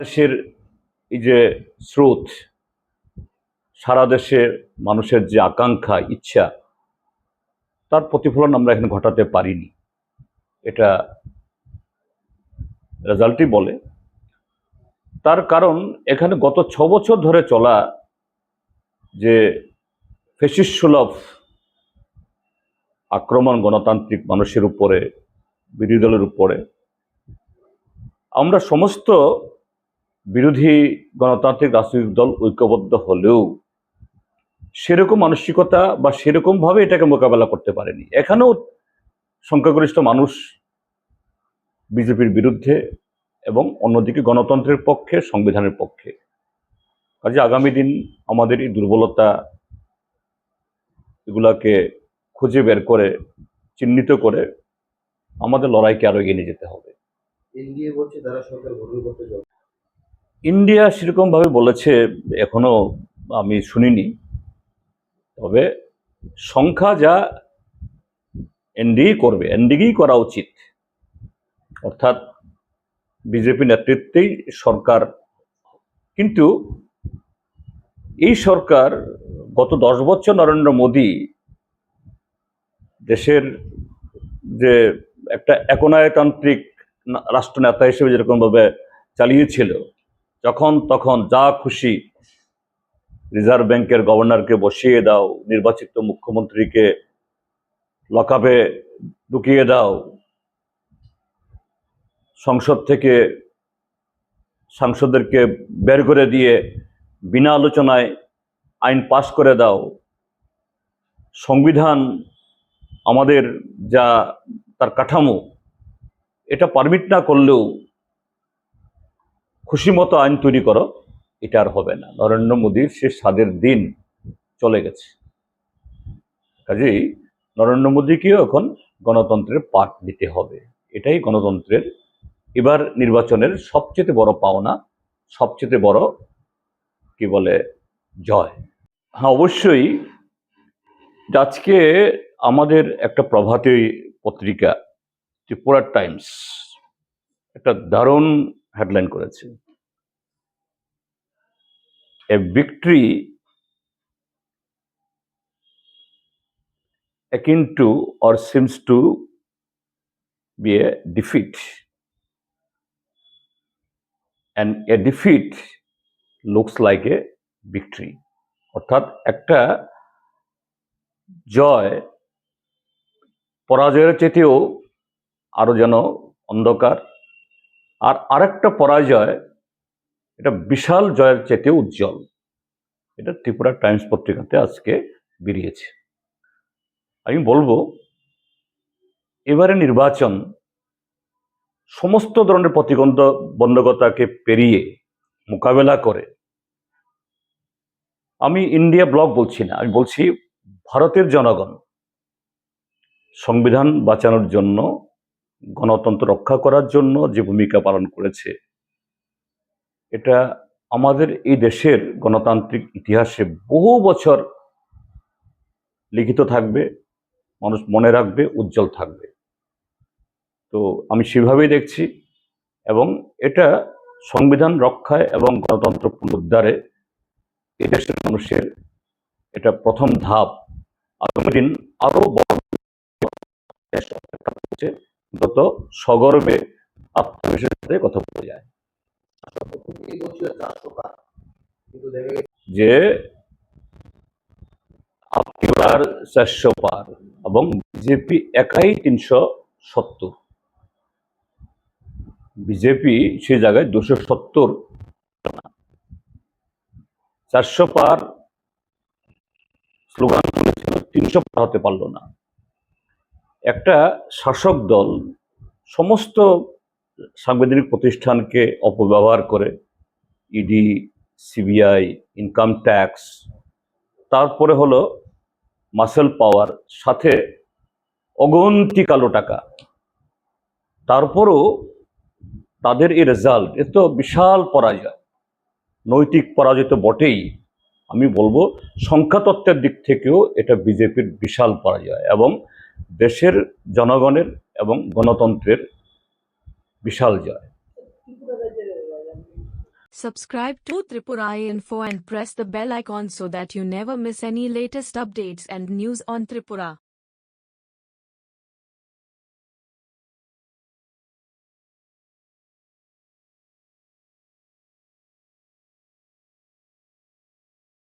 দেশের এই যে স্রোত, সারা দেশে মানুষের যে আকাঙ্ক্ষা, ইচ্ছা, তার প্রতিফলন আমরা এখানে ঘটাতে পারিনি। এটা রেজাল্টই বলে। তার কারণ, এখানে গত ছ বছর ধরে চলা যে ফেসিস সুলভ আক্রমণ গণতান্ত্রিক মানুষের উপরে, বিরোধী দলের উপরে, আমরা সমস্ত বিরোধী গণতান্ত্রিক রাজনৈতিক দল ঐক্যবদ্ধ হলেও সেরকম মানসিকতা বা সেরকমভাবে এটাকে মোকাবেলা করতে পারেনি। এখানেও সংখ্যাগরিষ্ঠ মানুষ বিজেপির বিরুদ্ধে এবং অন্যদিকে গণতন্ত্রের পক্ষে, সংবিধানের পক্ষে। কাজে আগামী দিন আমাদের এই দুর্বলতা এগুলাকে খুঁজে বের করে, চিহ্নিত করে আমাদের লড়াইকে আরও এগিয়ে নিয়ে যেতে হবে। এনডিএ বলছে তারা সরকার গঠন করতে ইন্ডিয়া সেরকমভাবে বলেছে, এখনও আমি শুনিনি। তবে সংখ্যা যা এনডিএ করবে এনডিএই করা উচিত। অর্থাৎ বিজেপি নেতৃত্বেই সরকার। কিন্তু এই সরকার গত দশ বছর নরেন্দ্র মোদী দেশের যে একটা একনায়তান্ত্রিক রাষ্ট্রনেতা হিসেবে যেরকমভাবে চালিয়েছিল যখন তখন যা খুশি রিজার্ভ ব্যাংকের গভর্নরকে বসিয়ে দাও, নির্বাচিত মুখ্যমন্ত্রীকে লকআপে ঢুকিয়ে দাও, সংসদ থেকে সাংসদদেরকে বের করে দিয়ে বিনা আলোচনায় আইন পাশ করে দাও। সংবিধান আমাদের যা, তার কাঠামো, এটা পারমিট না করলেও খুশি মতো আইন তৈরি করো, এটা আর হবে না। নরেন্দ্র মোদীর সে স্বাদের দিন চলে গেছে। কাজেই নরেন্দ্র মোদীকেও এখন গণতন্ত্রের পাঠ দিতে হবে। এটাই গণতন্ত্রের এবার নির্বাচনের সবচেয়ে বড় পাওনা, সবচেয়ে বড় কি বলে, জয়। হ্যাঁ অবশ্যই আজকে আমাদের একটা প্রভাতী পত্রিকা, ত্রিপুরা টাইমস, একটা দারুণ হেডলাইন করেছে a victory akin to or seems to be a defeat and a defeat looks like a victory অর্থাৎ একটা জয় পরাজয়ের চেয়েও আরও যেন অন্ধকার আর আরেকটা পরাজয়, এটা বিশাল জয়ের চেয়েতে উজ্জ্বল। এটা ত্রিপুরা টাইমস পত্রিকাতে আজকে বেরিয়েছে। আমি বলব, এবারে নির্বাচন সমস্ত ধরনের প্রতিবন্ধ বন্ধকতাকে পেরিয়ে মোকাবেলা করে, আমি ইন্ডিয়া ব্লক বলছি না, আমি বলছি ভারতের জনগণ, সংবিধান বাঁচানোর জন্য গণতন্ত্র রক্ষা করার জন্য যে ভূমিকা পালন করেছে, এটা আমাদের এই দেশের গণতান্ত্রিক ইতিহাসে বহু বছর লিখিত থাকবে, মানুষ মনে রাখবে, উজ্জ্বল থাকবে। তো আমি সেভাবেই দেখছি এবং এটা সংবিধান রক্ষায় এবং গণতন্ত্র পুনরুদ্ধারে এই দেশের মানুষের এটা প্রথম ধাপ। আগামী দিন আরও বড় যত সগর্বে আত্মবিশ্বাসের সাথে কথা বলে যায়। যে আপনার চারশো পার এবং বিজেপি একাই তিনশো সত্তর। বিজেপি সে জায়গায় দুশো সত্তর। চারশো পার স্লোগান তুলেছিল তিনশো পার হতে পারল না। একটা শাসক দল সমস্ত সাংবিধানিক প্রতিষ্ঠানকে অপব্যবহার করে ইডি সিবিআই ইনকাম ট্যাক্স তারপরে হলো মাসেল পাওয়ার সাথে অগন্তি কালো টাকা। তারপরও তাদের এই রেজাল্ট এ তো বিশাল পরাজয়। নৈতিক পরাজয় তো বটেই। আমি বলব, সংখ্যাতত্ত্বের দিক থেকেও এটা বিজেপির বিশাল পরাজয় এবং দেশের জনগণের এবং গণতন্ত্রের বিশাল জয় Subscribe to Tripura Info and press the bell icon so that you never miss any latest updates and news on Tripura.